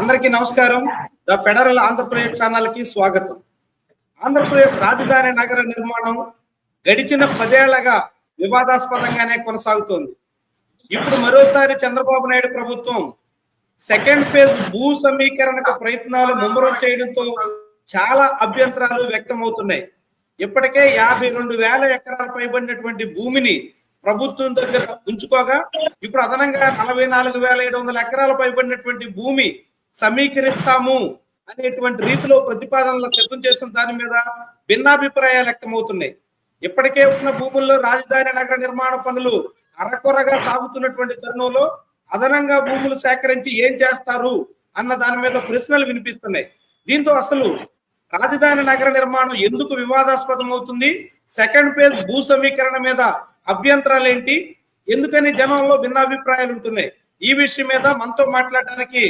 అందరికీ నమస్కారం. The federal Andhra Pradesh ఛానల్కి స్వాగతం. ఆంధ్రప్రదేశ్ రాజధాని నగర నిర్మాణం గడిచిన పదేళ్ళగా వివాదాస్పదంగానే కొనసాగుతోంది. ఇప్పుడు మరోసారి చంద్రబాబు నాయుడు ప్రభుత్వం సెకండ్ ఫేజ్ భూ సమీకరణకు ప్రయత్నాలు ముమ్మరం చేయడంతో చాలా అభ్యంతరాలు వ్యక్తమవుతున్నాయి. ఇప్పటికే యాభై రెండు వేల ఎకరాల పైబడినటువంటి భూమిని ప్రభుత్వం దగ్గర ఉంచుకోగా ఇప్పుడు అదనంగా నలభై నాలుగు వేల ఏడు వందల ఎకరాల పైబడినటువంటి భూమి సమీకరిస్తాము అనేటువంటి రీతిలో ప్రతిపాదనలు సిద్ధం చేసిన దాని మీద భిన్నాభిప్రాయాలు వ్యక్తమవుతున్నాయి. ఇప్పటికే ఉన్న భూముల్లో రాజధాని నగర నిర్మాణ పనులు అరకొరగా సాగుతున్నటువంటి తరుణంలో అదనంగా భూములు సేకరించి ఏం చేస్తారు అన్న దాని మీద ప్రశ్నలు వినిపిస్తున్నాయి. దీంతో అసలు రాజధాని నగర నిర్మాణం ఎందుకు వివాదాస్పదం అవుతుంది? సెకండ్ ఫేజ్ భూ సమీకరణ మీద అభ్యంతరాలు ఏంటి? ఎందుకని జనంలో భిన్నాభిప్రాయాలు ఉంటున్నాయి? ఈ విషయం మీద మనతో మాట్లాడడానికి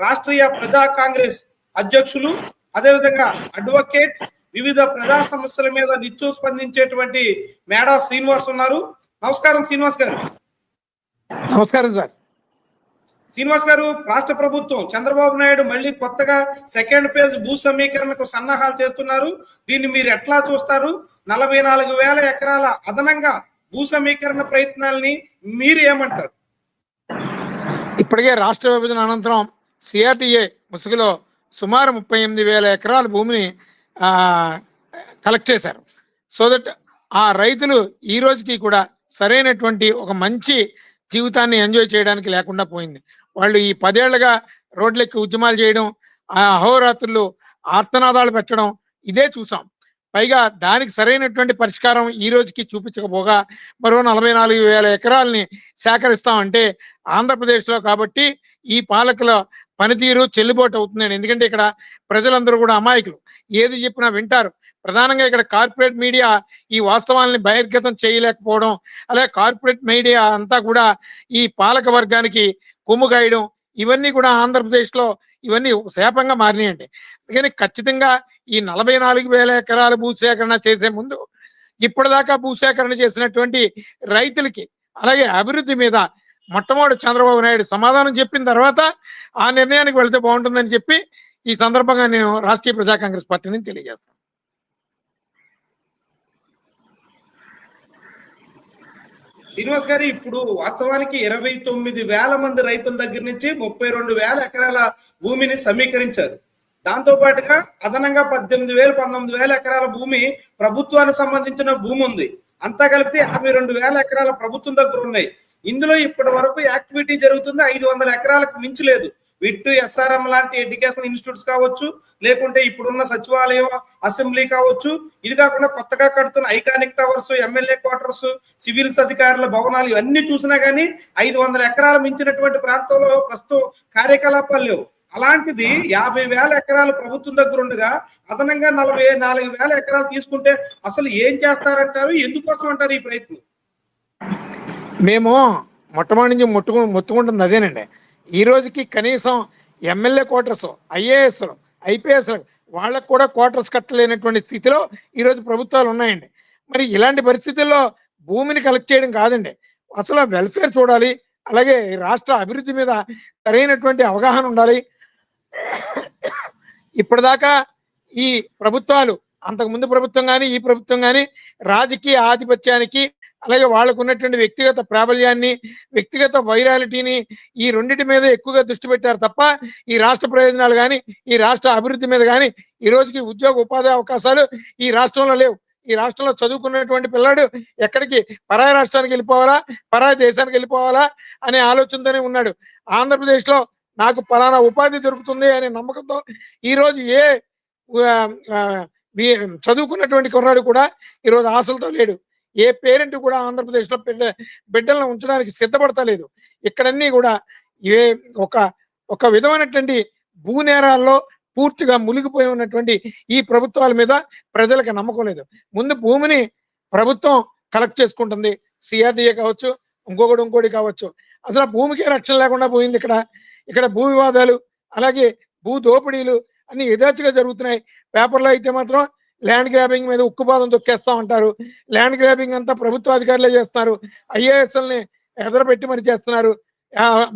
రాష్ట్రీయ ప్రజా కాంగ్రెస్ అధ్యక్షులు అదేవిధంగా అడ్వకేట్ వివిధ ప్రజా సమస్యల మీద నిత్యం స్పందించేటువంటి మేడా శ్రీనివాస్ ఉన్నారు. నమస్కారం శ్రీనివాస్ గారు. నమస్కారం సార్. శ్రీనివాస్ గారు రాష్ట్ర ప్రభుత్వం చంద్రబాబు నాయుడు మళ్ళీ కొత్తగా సెకండ్ ఫేజ్ భూ సమీకరణకు సన్నాహాలు చేస్తున్నారు. దీన్ని మీరు ఎట్లా చూస్తారు? నలభై నాలుగు వేల ఎకరాల అదనంగా భూ సమీకరణ ప్రయత్నాల్ని మీరు ఏమంటారు? ఇప్పటికే రాష్ట్ర విభజన అనంతరం సిఆర్టీఏ ముసుగులో సుమారు ముప్పై ఎనిమిది వేల ఎకరాల భూమిని కలెక్ట్ చేశారు. సో దట్ ఆ రైతులు ఈ రోజుకి కూడా సరైనటువంటి ఒక మంచి జీవితాన్ని ఎంజాయ్ చేయడానికి లేకుండా పోయింది. వాళ్ళు ఈ పదేళ్ళుగా రోడ్లెక్కి ఉద్యమాలు చేయడం ఆ అహోరాత్రులు ఆర్తనాదాలు పెట్టడం ఇదే చూసాం. పైగా దానికి సరైనటువంటి పరిష్కారం ఈ రోజుకి చూపించకపోగా మరో నలభై నాలుగు వేల ఎకరాలని సేకరిస్తామంటే ఆంధ్రప్రదేశ్లో కాబట్టి ఈ పాలకుల పనితీరు చెల్లుబాటు అవుతుందండి. ఎందుకంటే ఇక్కడ ప్రజలందరూ కూడా అమాయకులు. ఏది చెప్పినా వింటారు. ప్రధానంగా ఇక్కడ కార్పొరేట్ మీడియా ఈ వాస్తవాలని బహిర్గతం చేయలేకపోవడం అలాగే కార్పొరేట్ మీడియా అంతా కూడా ఈ పాలక వర్గానికి కొమ్ము గాయడం ఇవన్నీ కూడా ఆంధ్రప్రదేశ్లో ఇవన్నీ శాపంగా మారినాయండి. అందుకని ఖచ్చితంగా ఈ నలభై నాలుగు వేల ఎకరాల భూసేకరణ చేసే ముందు ఇప్పటిదాకా భూసేకరణ చేసినటువంటి రైతులకి అలాగే అభివృద్ధి మీద మొట్టమొదటి చంద్రబాబు నాయుడు సమాధానం చెప్పిన తర్వాత ఆ నిర్ణయానికి వెళ్తే బాగుంటుందని చెప్పి ఈ సందర్భంగా నేను రాష్ట్రీయ ప్రజా కాంగ్రెస్ పార్టీని తెలియజేస్తాను. శ్రీనివాస్ గారు ఇప్పుడు వాస్తవానికి ఇరవై తొమ్మిది వేల మంది రైతుల దగ్గర నుంచి ముప్పై రెండు వేల ఎకరాల భూమిని సమీకరించారు. దాంతో పాటుగా అదనంగా పద్దెనిమిది వేలు పంతొమ్మిది వేల ఎకరాల భూమి ప్రభుత్వానికి సంబంధించిన భూమి ఉంది. అంతా కలిపితే యాభై రెండు వేల ఎకరాల ప్రభుత్వం దగ్గర ఉన్నాయి. ఇందులో ఇప్పటి వరకు యాక్టివిటీ జరుగుతుంది. ఐదు వందల ఎకరాలకు మించలేదు విట్టు ఎస్ఆర్ఎం లాంటి ఎడ్యుకేషన్ ఇన్స్టిట్యూట్స్ కావచ్చు లేకుంటే ఇప్పుడున్న సచివాలయం అసెంబ్లీ కావచ్చు. ఇది కాకుండా కొత్తగా కడుతున్న iconic towers MLA quarters civils అధికారుల భవనాలు ఇవన్నీ చూసినా గానీ ఐదు వందల ఎకరాలు మించినటువంటి ప్రాంతంలో ప్రస్తుతం కార్యకలాపాలు లేవు. అలాంటిది యాభై వేల ఎకరాలు ప్రభుత్వం దగ్గర ఉండగా అదనంగా నలభై నాలుగు వేల ఎకరాలు తీసుకుంటే అసలు ఏం చేస్తారంటారు? ఎందుకోసం అంటారు ఈ ప్రయత్నం? మేము మొట్టమొదటి నుంచి ముట్టుకు మొత్తుకుంటుంది అదేనండి. ఈ రోజుకి కనీసం ఎమ్మెల్యే క్వార్టర్స్ ఐఏఎస్ ఐపీఎస్ వాళ్ళకు కూడా క్వార్టర్స్ కట్టలేనటువంటి స్థితిలో ఈరోజు ప్రభుత్వాలు ఉన్నాయండి. మరి ఇలాంటి పరిస్థితుల్లో భూమిని కలెక్ట్ చేయడం కాదండి. అసలు వెల్ఫేర్ చూడాలి అలాగే రాష్ట్ర అభివృద్ధి మీద సరైనటువంటి అవగాహన ఉండాలి. ఇప్పటిదాకా ఈ ప్రభుత్వాలు అంతకుముందు ప్రభుత్వం కానీ ఈ ప్రభుత్వం కానీ రాజకీయ ఆధిపత్యానికి అలాగే వాళ్ళకు ఉన్నటువంటి వ్యక్తిగత ప్రాబల్యాన్ని వ్యక్తిగత వైరాలిటీని ఈ రెండింటి మీద ఎక్కువగా దృష్టి పెట్టారు తప్ప ఈ రాష్ట్ర ప్రయోజనాలు కానీ ఈ రాష్ట్ర అభివృద్ధి మీద కానీ ఈ రోజుకి ఉద్యోగ ఉపాధి అవకాశాలు ఈ రాష్ట్రంలో లేవు. ఈ రాష్ట్రంలో చదువుకున్నటువంటి పిల్లాడు ఎక్కడికి? పరాయ రాష్ట్రానికి వెళ్ళిపోవాలా? పరాయ దేశానికి వెళ్ళిపోవాలా? అనే ఆలోచనతోనే ఉన్నాడు. ఆంధ్రప్రదేశ్లో నాకు పలానా ఉపాధి దొరుకుతుంది అనే నమ్మకంతో ఈ రోజు ఏ చదువుకున్నటువంటి కుర్రాడు కూడా ఈరోజు ఆశలతో లేడు. ఏ పేరెంట్ కూడా ఆంధ్రప్రదేశ్లో బిడ్డ బిడ్డలను ఉంచడానికి సిద్ధపడతలేదు. ఇక్కడన్నీ కూడా ఏ ఒక ఒక విధమైనటువంటి భూ నేరాల్లో పూర్తిగా మునిగిపోయి ఉన్నటువంటి ఈ ప్రభుత్వాల మీద ప్రజలకు నమ్మకం లేదు. ముందు భూమిని ప్రభుత్వం కలెక్ట్ చేసుకుంటుంది. సిఆర్డిఏ కావచ్చు ఇంకొకటి ఇంకోటి కావచ్చు. అసలు భూమికి రక్షణ లేకుండా పోయింది ఇక్కడ. ఇక్కడ భూ వివాదాలు అలాగే భూ దోపిడీలు అన్ని యథేచ్ఛగా జరుగుతున్నాయి. పేపర్లో అయితే మాత్రం ల్యాండ్ గ్రాబింగ్ మీద ఉక్కుపాదం తొక్కేస్తా ఉంటారు. ల్యాండ్ గ్రాబింగ్ అంతా ప్రభుత్వ అధికారులే చేస్తున్నారు. ఐఏఎస్ఎల్ని ఎదరబెట్టి మరి చేస్తున్నారు.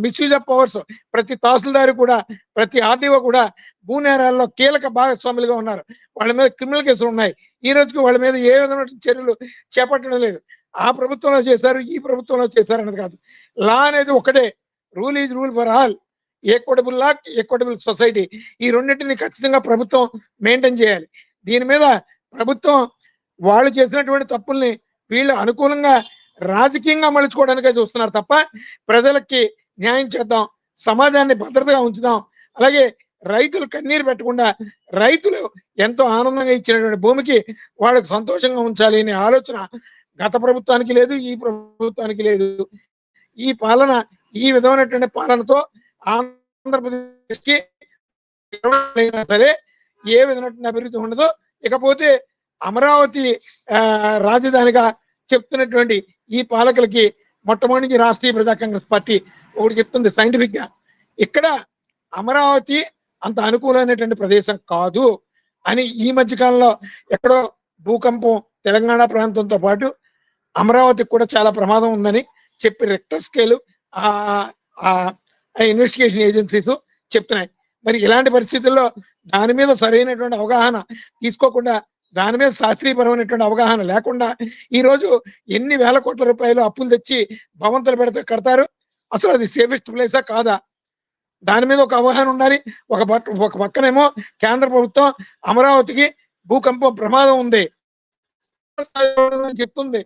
మిస్యూజ్ ఆఫ్ పవర్స్ ప్రతి తహసీల్దారు కూడా ప్రతి ఆర్డీఓ కూడా భూ నేరాల్లో కీలక భాగస్వాములుగా ఉన్నారు. వాళ్ళ మీద క్రిమినల్ కేసులు ఉన్నాయి. ఈ రోజుకి వాళ్ళ మీద ఏ విధమైన చర్యలు చేపట్టడం లేదు. ఆ ప్రభుత్వంలో చేశారు ఈ ప్రభుత్వంలో చేశారు అన్నది కాదు. లా అనేది ఒకటే. Rule is rule for all. Equitable law equitable society ఈ రెండింటిని ఖచ్చితంగా ప్రభుత్వం మెయింటైన్ చేయాలి. దీని మీద ప్రభుత్వం వాళ్ళు చేసినటువంటి తప్పుల్ని వీళ్ళు అనుకూలంగా రాజకీయంగా మలుచుకోవడానికే చూస్తున్నారు తప్ప ప్రజలకి న్యాయం చేద్దాం సమాజాన్ని భద్రతగా ఉంచుదాం అలాగే రైతులు కన్నీరు పెట్టకుండా రైతులు ఎంతో ఆనందంగా ఇచ్చినటువంటి భూమికి వాళ్ళకి సంతోషంగా ఉంచాలి అనే ఆలోచన గత ప్రభుత్వానికి లేదు ఈ ప్రభుత్వానికి లేదు. ఈ పాలన ఈ విధమైనటువంటి పాలనతో ఆంధ్రప్రదేశ్కి సరే ఏ విధమైన అభివృద్ధి ఉండదో ఇకపోతే అమరావతి రాజధానిగా చెప్తున్నటువంటి ఈ పాలకులకి మొట్టమొదటి నుంచి రాష్ట్రీయ ప్రజా కాంగ్రెస్ పార్టీ ఒకటి చెప్తుంది సైంటిఫిక్గా ఇక్కడ అమరావతి అంత అనుకూలమైనటువంటి ప్రదేశం కాదు అని ఈ మధ్య కాలంలో ఎక్కడో భూకంపం తెలంగాణ ప్రాంతంతో పాటు అమరావతికి కూడా చాలా ప్రమాదం ఉందని చెప్పి రెక్టర్ స్కేలు ఆ ఇన్వెస్టిగేషన్ ఏజెన్సీస్ చెప్తున్నాయి మరి ఇలాంటి పరిస్థితుల్లో దాని మీద సరైనటువంటి అవగాహన తీసుకోకుండా దాని మీద శాస్త్రీయపరమైనటువంటి అవగాహన లేకుండా ఈ రోజు ఎన్ని వేల కోట్ల రూపాయలు అప్పులు తెచ్చి భవంతులు పెడితే కడతారు? అసలు అది సేఫెస్ట్ ప్లేసా కాదా? దాని మీద ఒక అవగాహన ఉండాలి. ఒక పక్క ఒక పక్కనేమో కేంద్ర ప్రభుత్వం అమరావతికి భూకంపం ప్రమాదం ఉంది. అని చెప్తుంది.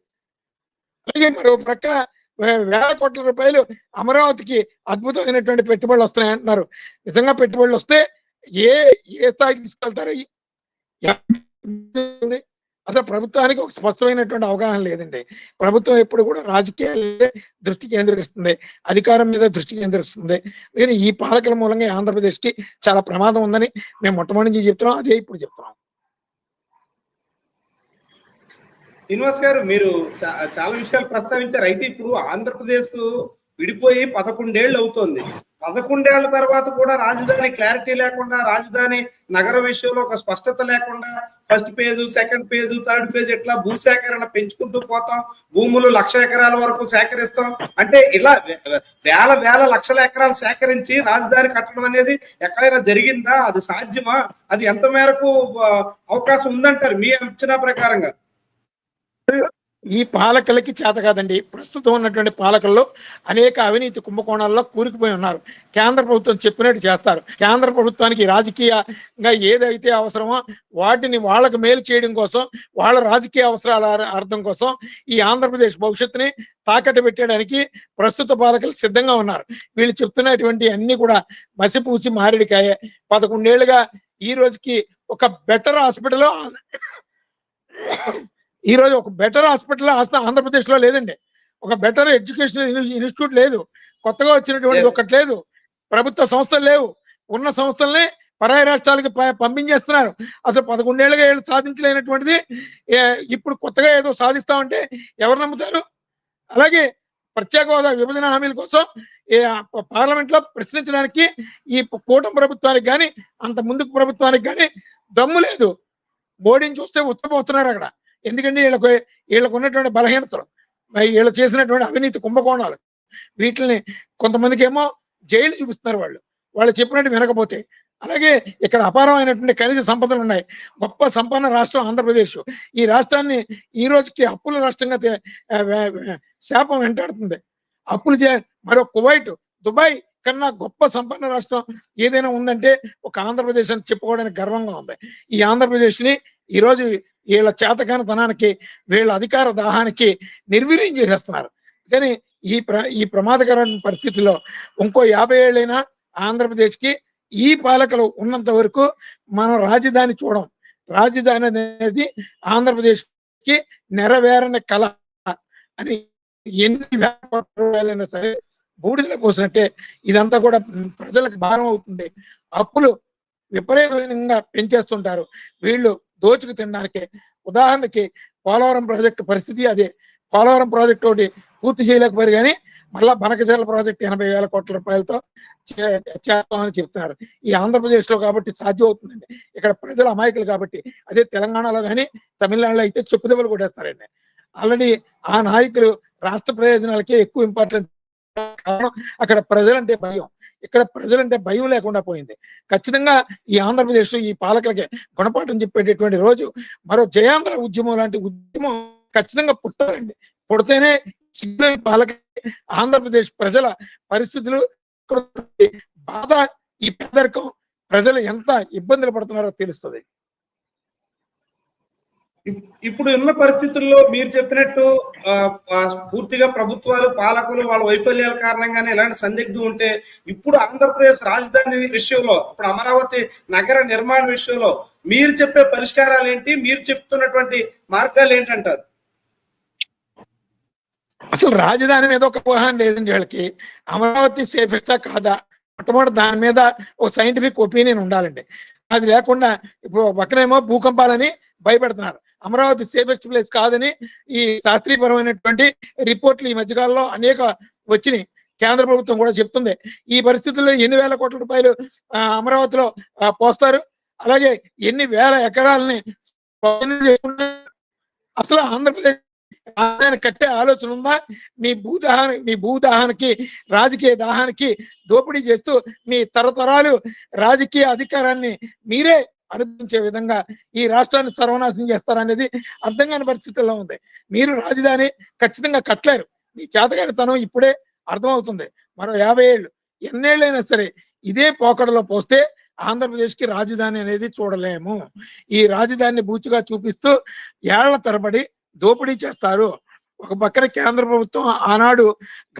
అలాగే మరి ఒక ప్రక్క వేల కోట్ల రూపాయలు అమరావతికి అద్భుతమైనటువంటి పెట్టుబడులు వస్తున్నాయి అంటున్నారు నిజంగా పెట్టుబడులు వస్తే ఏ ఏ స్థాయికి తీసుకెళ్తారు? అసలు ప్రభుత్వానికి ఒక స్పష్టమైనటువంటి అవగాహన లేదండి. ప్రభుత్వం ఎప్పుడు కూడా రాజకీయాలే దృష్టి కేంద్రీకరిస్తుంది. అధికారం మీద దృష్టి కేంద్రీకరిస్తుంది. కానీ ఈ పాలకుల మూలంగా ఆంధ్రప్రదేశ్కి చాలా ప్రమాదం ఉందని మేము మొట్టమొదటి నుంచి చెప్తున్నాం. అదే ఇప్పుడు చెప్తున్నాం. శ్రీనివాస్ గారు మీరు చాలా విషయాలు ప్రస్తావించారు. అయితే ఇప్పుడు ఆంధ్రప్రదేశ్ విడిపోయి పదకొండేళ్ళు అవుతోంది. పదకొండేళ్ళ తర్వాత కూడా రాజధాని క్లారిటీ లేకుండా రాజధాని నగర విషయంలో ఒక స్పష్టత లేకుండా first page second page third page ఇట్లా భూసేకరణ పెంచుకుంటూ పోతాం. భూములు లక్ష ఎకరాల వరకు సేకరిస్తాం. అంటే ఇలా వేల వేల లక్షల ఎకరాలు సేకరించి రాజధాని కట్టడం అనేది ఎక్కడైనా జరిగిందా? అది సాధ్యమా? అది ఎంత మేరకు అవకాశం ఉందంటారు మీ అంచనా ప్రకారంగా? ఈ పాలకులకి చేత కాదండి. ప్రస్తుతం ఉన్నటువంటి పాలకుల్లో అనేక అవినీతి కుంభకోణాల్లో కూరుకుపోయి ఉన్నారు. కేంద్ర ప్రభుత్వం చెప్పినట్టు చేస్తారు. కేంద్ర ప్రభుత్వానికి రాజకీయంగా ఏదైతే అవసరమో వాటిని వాళ్ళకు మేలు చేయడం కోసం వాళ్ళ రాజకీయ అవసరాల అర్థం కోసం ఈ ఆంధ్రప్రదేశ్ భవిష్యత్తుని తాకట్టు పెట్టడానికి ప్రస్తుత పాలకులు సిద్ధంగా ఉన్నారు. వీళ్ళు చెప్తున్నటువంటి అన్ని కూడా మసిపూసి మారేడికాయ. పదకొండేళ్ళుగా ఈ రోజుకి ఒక బెటర్ హాస్పిటల్ ఈ రోజు ఒక బెటర్ హాస్పిటల్ ఆంధ్రప్రదేశ్లో లేదండి. ఒక బెటర్ ఎడ్యుకేషన్ ఇన్స్టిట్యూట్ లేదు. కొత్తగా వచ్చినటువంటి. ఒకటి లేదు. ప్రభుత్వ సంస్థలు లేవు. ఉన్న సంస్థల్ని పరాయి రాష్ట్రాలకి పంపించేస్తున్నారు. అసలు పదకొండేళ్ళుగా ఏళ్ళు సాధించలేనటువంటిది ఇప్పుడు కొత్తగా ఏదో సాధిస్తామంటే ఎవరు నమ్ముతారు? అలాగే ప్రత్యేక హోదా విభజన హామీల కోసం పార్లమెంట్లో ప్రశ్నించడానికి ఈ కూటమి ప్రభుత్వానికి కానీ అంత ముందుకు ప్రభుత్వానికి కానీ దమ్ము లేదు. మోడీని చూస్తే ఉత్తపోతున్నారు అక్కడ. ఎందుకంటే వీళ్ళకు వీళ్ళకు ఉన్నటువంటి బలహీనతలు వీళ్ళు చేసినటువంటి అవినీతి కుంభకోణాలు వీటిని కొంతమందికి ఏమో జైలు చూపిస్తున్నారు వాళ్ళు. వాళ్ళు చెప్పినట్టు వినకపోతే. అలాగే ఇక్కడ అపారమైనటువంటి ఖనిజ సంపదలు ఉన్నాయి. గొప్ప సంపన్న రాష్ట్రం ఆంధ్రప్రదేశ్. ఈ రాష్ట్రాన్ని ఈ రోజుకి అప్పుల రాష్ట్రంగా శాపం వెంటాడుతుంది. అప్పులు చే మరో కువైట్ దుబాయ్ కన్నా గొప్ప సంపన్న రాష్ట్రం ఏదైనా ఉందంటే ఒక ఆంధ్రప్రదేశ్ అని చెప్పుకోవడానికి గర్వంగా ఉంది. ఈ ఆంధ్రప్రదేశ్ని ఈ రోజు వీళ్ళ చేతకానితనానికి వీళ్ళ అధికార దాహానికి నిర్వీర్యం చేసేస్తున్నారు. కానీ ఈ ప్ర ఈ ప్రమాదకరమైన పరిస్థితిలో ఇంకో యాభై ఏళ్ళైనా ఆంధ్రప్రదేశ్కి ఈ పాలకులు ఉన్నంత వరకు మనం రాజధాని చూడం. రాజధాని అనేది ఆంధ్రప్రదేశ్కి నెరవేరని కళ అని ఎన్ని సరే బూడిదలో పోసినట్టే ఇదంతా కూడా ప్రజలకు భారం అవుతుంది. అప్పులు విపరీతంగా పెంచేస్తుంటారు. వీళ్ళు దోచుకు తినడానికి. ఉదాహరణకి పోలవరం ప్రాజెక్టు పరిస్థితి అదే. పోలవరం ప్రాజెక్టు ఒకటి పూర్తి చేయలేకపోయారు కానీ మళ్ళా బనకచర్ల ప్రాజెక్టు ఎనభై వేల కోట్ల రూపాయలతో చే- చేస్తామని చెప్తున్నారు. ఈ ఆంధ్రప్రదేశ్లో కాబట్టి సాధ్యం అవుతుందండి ఇక్కడ ప్రజలు అమాయకులు కాబట్టి అదే తెలంగాణలో కానీ తమిళనాడులో అయితే చెప్పుదెబ్బలు కొట్టేస్తారండి. ఆల్రెడీ ఆ నాయకులు రాష్ట్ర ప్రయోజనాలకే ఎక్కువ ఇంపార్టెన్స్ కారణం అక్కడ ప్రజలంటే భయం. ఇక్కడ ప్రజలంటే భయం లేకుండా పోయింది. ఖచ్చితంగా ఈ ఆంధ్రప్రదేశ్ ఈ పాలకులకి గుణపాఠం చెప్పేటటువంటి రోజు మరో జయాంధ్ర ఉద్యమం లాంటి ఉద్యమం ఖచ్చితంగా పుట్టాలండి. పుడితేనే పాలక ఆంధ్రప్రదేశ్ ప్రజల పరిస్థితులు బాధ ఈ పేదరికం ప్రజలు ఎంత ఇబ్బందులు పడుతున్నారో తెలుస్తుంది. ఇప్పుడు ఉన్న పరిస్థితుల్లో మీరు చెప్పినట్టు పూర్తిగా ప్రభుత్వాలు పాలకులు వాళ్ళ వైఫల్యాల కారణంగానే ఇలాంటి సందిగ్ధం ఉంటే ఇప్పుడు ఆంధ్రప్రదేశ్ రాజధాని విషయంలో ఇప్పుడు అమరావతి నగర నిర్మాణ విషయంలో మీరు చెప్పే పరిష్కారాలు ఏంటి? మీరు చెప్తున్నటువంటి మార్గాలు ఏంటంటారు? అసలు రాజధాని మీద ఒక ఊహన లేదండి వీళ్ళకి. అమరావతి సేఫెస్టా కాదా? మొట్టమొదటి దాని మీద ఒక సైంటిఫిక్ ఒపీనియన్ ఉండాలండి. అది లేకుండా ఇప్పుడు పక్కనేమో భూకంపాలని భయపెడుతున్నారు. అమరావతి సేఫెస్ట్ ప్లేస్ కాదని ఈ శాస్త్రీయపరమైనటువంటి రిపోర్ట్లు ఈ మధ్యకాలంలో అనేక వచ్చినాయి. కేంద్ర ప్రభుత్వం కూడా చెప్తుంది. ఈ పరిస్థితుల్లో ఎన్ని వేల కోట్ల రూపాయలు అమరావతిలో పోస్తారు? అలాగే ఎన్ని వేల ఎకరాలని అసలు ఆంధ్రప్రదేశ్ ఆయన కట్టే ఆలోచన ఉందా? మీ భూదాహన మీ భూదాహానికి రాజకీయ దాహానికి దోపిడీ చేస్తూ మీ తరతరాలు రాజకీయ అధికారాన్ని మీరే అనిపించే విధంగా ఈ రాష్ట్రాన్ని సర్వనాశనం చేస్తారనేది అర్థం కాని పరిస్థితుల్లో ఉంది. మీరు రాజధాని ఖచ్చితంగా కట్టలేరు. మీ చేతగానితనం ఇప్పుడే అర్థమవుతుంది. మరో యాభై ఏళ్ళు ఎన్నేళ్ళైనా సరే ఇదే పోకడలో పోస్తే ఆంధ్రప్రదేశ్కి రాజధాని అనేది చూడలేము. ఈ రాజధానిని బూచుగా చూపిస్తూ ఏళ్ళ తరబడి దోపిడీ చేస్తారు. ఒక పక్కన కేంద్ర ప్రభుత్వం ఆనాడు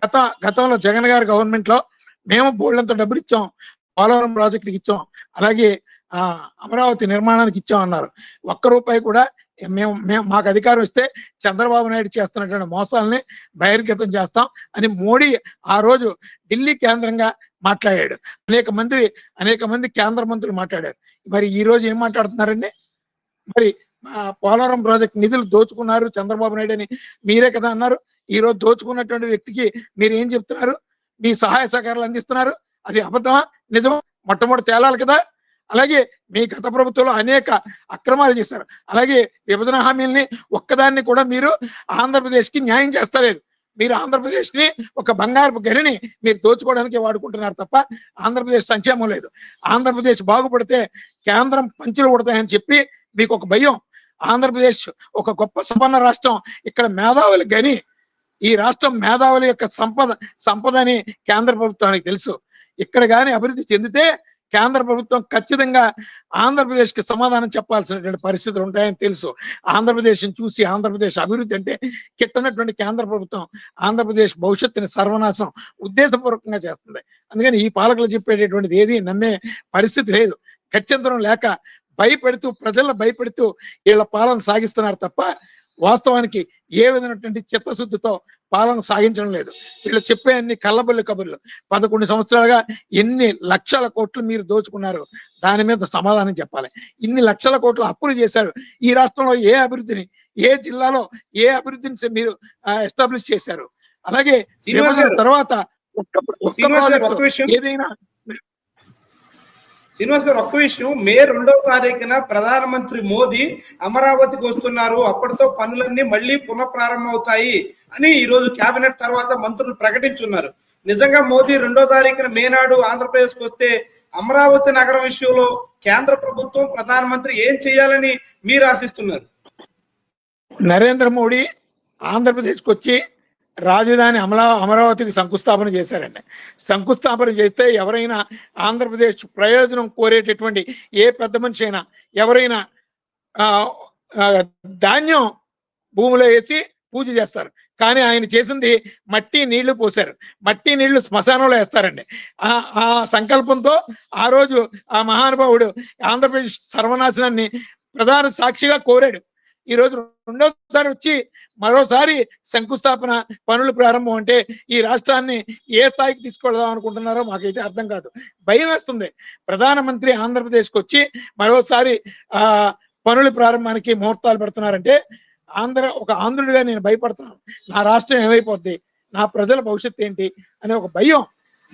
గత గతంలో జగన్ గారి గవర్నమెంట్లో మేము బోర్డంత డబ్బులు ఇచ్చాం పోలవరం ప్రాజెక్టుకి ఇచ్చాం. అలాగే అమరావతి నిర్మాణానికి ఇచ్చాం అన్నారు ఒక్క రూపాయి కూడా మేము మేము మాకు అధికారం ఇస్తే చంద్రబాబు నాయుడు చేస్తున్నటువంటి మోసాలని బహిర్గతం చేస్తాం అని మోడీ ఆ రోజు ఢిల్లీ కేంద్రంగా మాట్లాడాడు. అనేక మంది అనేక మంది కేంద్ర మంత్రులు మాట్లాడారు. మరి ఈ రోజు ఏం మాట్లాడుతున్నారండి? మరి పోలవరం ప్రాజెక్ట్ నిధులు దోచుకున్నారు చంద్రబాబు నాయుడు అని మీరే కదా అన్నారు. ఈ రోజు దోచుకున్నటువంటి వ్యక్తికి మీరు ఏం చెప్తున్నారు? మీ సహాయ సహకారాలు అందిస్తున్నారు? అది అబద్ధమా? నిజమా? మొట్టమొదటి తేలాలి కదా? అలాగే మీ గత ప్రభుత్వంలో అనేక అక్రమాలు చేశారు. అలాగే విభజన హామీల్ని ఒక్కదాన్ని కూడా మీరు ఆంధ్రప్రదేశ్కి న్యాయం చేస్తలేదు. మీరు ఆంధ్రప్రదేశ్ని ఒక బంగారపు గనిని మీరు దోచుకోవడానికి వాడుకుంటున్నారు తప్ప ఆంధ్రప్రదేశ్ సంక్షేమం లేదు. ఆంధ్రప్రదేశ్ బాగుపడితే కేంద్రం పంచులు కొడతాయని చెప్పి మీకు ఒక భయం. ఆంధ్రప్రదేశ్ ఒక గొప్ప సంపన్న రాష్ట్రం. ఇక్కడ మేధావులు గని ఈ రాష్ట్రం మేధావుల యొక్క సంపద సంపదని కేంద్ర ప్రభుత్వానికి తెలుసు. ఇక్కడ కానీ అభివృద్ధి చెందితే కేంద్ర ప్రభుత్వం ఖచ్చితంగా ఆంధ్రప్రదేశ్కి సమాధానం చెప్పాల్సినటువంటి పరిస్థితులు ఉంటాయని తెలుసు. ఆంధ్రప్రదేశ్ చూసి ఆంధ్రప్రదేశ్ అభివృద్ధి అంటే కిట్టనటువంటి కేంద్ర ప్రభుత్వం ఆంధ్రప్రదేశ్ భవిష్యత్తుని సర్వనాశం ఉద్దేశపూర్వకంగా చేస్తుంది. అందుకని ఈ పాలకులు చెప్పేటటువంటిది ఏది నమ్మే పరిస్థితి లేదు. గత్యంతరం లేక భయపెడుతూ ప్రజలను భయపెడుతూ వీళ్ళ పాలన సాగిస్తున్నారు తప్ప వాస్తవానికి ఏ విధమైనటువంటి చిత్తశుద్ధితో పాలన సాగించడం లేదు. వీళ్ళు చెప్పే అన్ని కళ్ళబొల్లి కబుర్లు. పదకొండు సంవత్సరాలుగా ఎన్ని లక్షల కోట్లు మీరు దోచుకున్నారు దాని మీద సమాధానం చెప్పాలి. ఇన్ని లక్షల కోట్లు అప్పులు చేశారు. ఈ రాష్ట్రంలో ఏ అభివృద్ధిని ఏ జిల్లాలో ఏ అభివృద్ధిని మీరు ఎస్టాబ్లిష్ చేశారు? అలాగే తర్వాత ఏదైనా శ్రీనివాస్ గారు ఒక్క విషయం. మే రెండవ తారీఖున ప్రధానమంత్రి మోదీ అమరావతికి వస్తున్నారు. అప్పటితో పనులన్నీ మళ్ళీ పునఃప్రారంభమవుతాయి అని ఈ రోజు కేబినెట్ తర్వాత మంత్రులు ప్రకటించున్నారు. నిజంగా మోదీ రెండో తారీఖున మే నాడు ఆంధ్రప్రదేశ్కి వస్తే అమరావతి నగరం విషయంలో కేంద్ర ప్రభుత్వం ప్రధానమంత్రి ఏం చేయాలని మీరు ఆశిస్తున్నారు? నరేంద్ర మోడీ ఆంధ్రప్రదేశ్కి వచ్చి రాజధాని అమలా అమరావతికి శంకుస్థాపన చేశారండి. శంకుస్థాపన చేస్తే ఎవరైనా ఆంధ్రప్రదేశ్ ప్రయోజనం కోరేటటువంటి ఏ పెద్ద మనిషి అయినా ఎవరైనా ఆ, ధాన్యం భూమిలో వేసి పూజ చేస్తారు. కానీ ఆయన చేసింది మట్టి నీళ్ళు పోశారు. మట్టి నీళ్ళు శ్మశానంలో వేస్తారండి. ఆ ఆ సంకల్పంతో ఆ రోజు ఆ మహానుభావుడు ఆంధ్రప్రదేశ్ సర్వనాశనాన్ని ప్రధాన సాక్షిగా కోరాడు. ఈ రోజు రెండోసారి వచ్చి మరోసారి శంకుస్థాపన పనులు ప్రారంభం అంటే ఈ రాష్ట్రాన్ని ఏ స్థాయికి తీసుకెళ్దాం అనుకుంటున్నారో మాకైతే అర్థం కాదు. భయం వేస్తుంది. ప్రధానమంత్రి ఆంధ్రప్రదేశ్కి వచ్చి మరోసారి ఆ పనుల ప్రారంభానికి ముహూర్తాలు పెడుతున్నారంటే ఆంధ్ర ఒక ఆంధ్రుడిగా నేను భయపడుతున్నాను. నా రాష్ట్రం ఏమైపోద్ది? నా ప్రజల భవిష్యత్తు ఏంటి? అనే ఒక భయం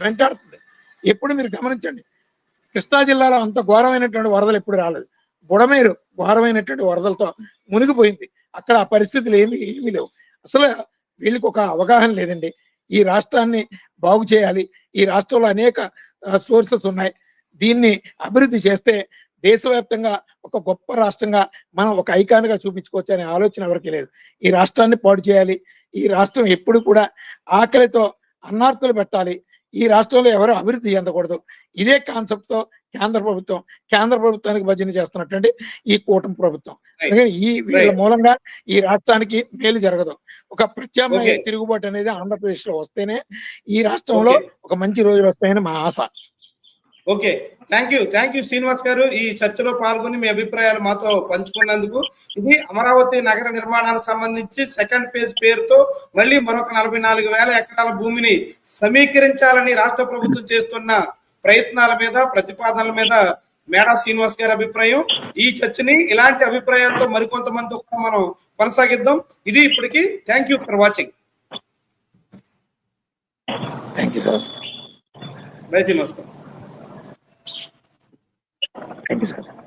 వెంటాడుతుంది. ఎప్పుడు మీరు గమనించండి. కృష్ణా జిల్లాలో అంత ఘోరమైనటువంటి వరదలు ఎప్పుడు రాలేదు. బుడమేరు ఘోరమైనటువంటి వరదలతో మునిగిపోయింది. అక్కడ ఆ పరిస్థితులు ఏమి ఏమీ లేవు. అసలు వీళ్ళకి ఒక అవగాహన లేదండి. ఈ రాష్ట్రాన్ని బాగు చేయాలి. ఈ రాష్ట్రంలో అనేక సోర్సెస్ ఉన్నాయి. దీన్ని అభివృద్ధి చేస్తే దేశవ్యాప్తంగా ఒక గొప్ప రాష్ట్రంగా మనం ఒక ఐకాన్గా చూపించుకోవచ్చు అనే ఆలోచన ఎవరికి లేదు. ఈ రాష్ట్రాన్ని పాడు చేయాలి. ఈ రాష్ట్రం ఎప్పుడు కూడా ఆకలితో అన్నార్తులు పెట్టాలి. ఈ రాష్ట్రంలో ఎవరు అభివృద్ధి చెందకూడదు ఇదే కాన్సెప్ట్తో కేంద్ర ప్రభుత్వం కేంద్ర ప్రభుత్వానికి భజన చేస్తున్నటువంటి ఈ కూటమి ప్రభుత్వం ఈ వీళ్ళ. మూలంగా ఈ రాష్ట్రానికి మేలు జరగదు ఒక ప్రత్యామ్నాయ. తిరుగుబాటు అనేది ఆంధ్రప్రదేశ్లో వస్తేనే ఈ రాష్ట్రంలో. ఒక మంచి రోజులు వస్తాయని మా ఆశ okay. Thank you thank you Srinivas garu. ఈ చర్చలో పాల్గొని మీ అభిప్రాయాలు మాతో పంచుకున్నందుకు. ఇది అమరావతి నగర నిర్మాణానికి సంబంధించి సెకండ్ ఫేజ్ పేరుతో మళ్ళీ మరొక నలభై నాలుగు వేల ఎకరాల భూమిని సమీకరించాలని రాష్ట్ర ప్రభుత్వం చేస్తున్న ప్రయత్నాల మీద ప్రతిపాదనల మీద మేడా శ్రీనివాస్ గారి అభిప్రాయం. ఈ చర్చని ఇలాంటి అభిప్రాయాలతో మరికొంతమందితో కూడా మనం కొనసాగిద్దాం. ఇది ఇప్పటికి. Thank you for watching thank you sir bye Srinivas garu. Thank you, sir.